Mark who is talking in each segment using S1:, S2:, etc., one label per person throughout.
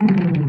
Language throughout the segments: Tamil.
S1: Mm-hmm.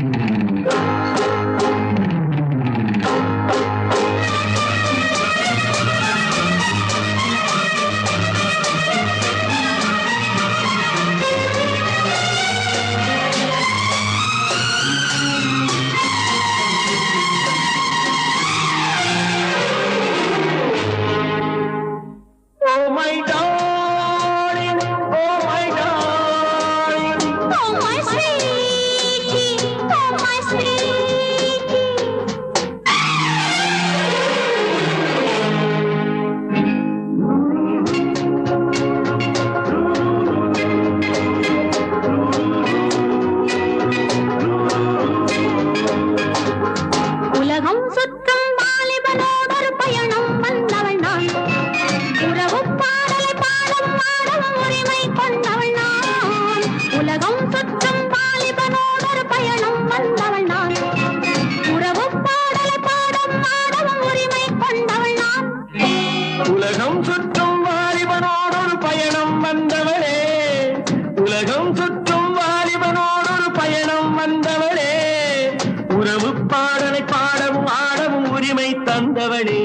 S1: வந்தவனே.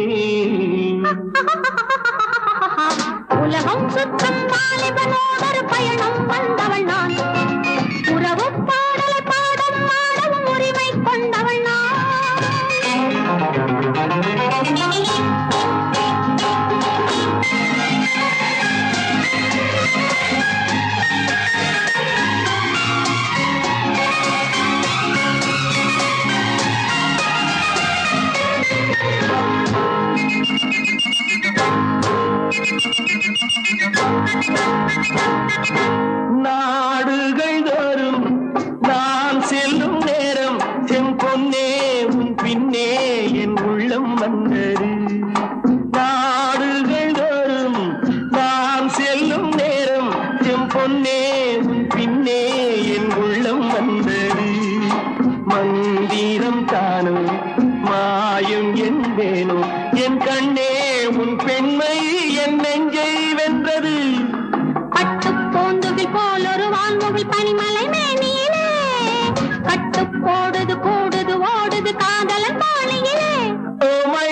S1: உன் பெண்மை என் நெஞ்சை வென்றது.
S2: பட்டு போந்துகில் போல் ஒரு வான்முகில் பனிமலை மேனியிலே. கட்டு போடுது கூடுது ஓடுது காதலன் பாலியிலே ஓ மை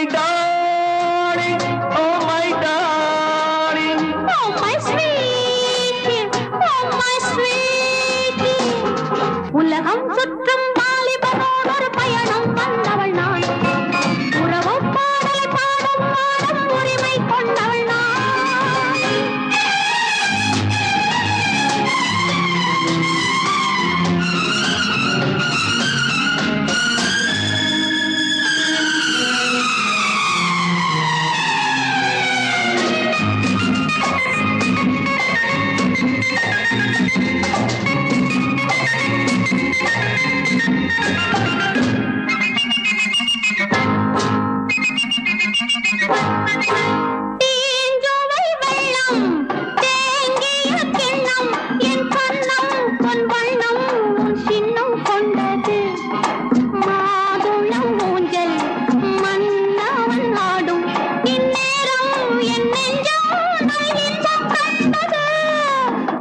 S2: உலகம் சுற்றும்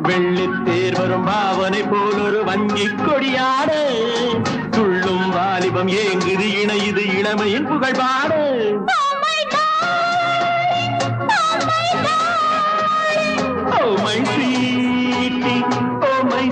S1: வெள்ளித்தேர் வரும் பாவனை போல் ஒரு வங்கி கொடியாடு. துள்ளும் வாலிபம் ஏங்குது இணையுது இளமையின் புகழ் பாடு ஓ மை சீட்டி
S2: ஓ மை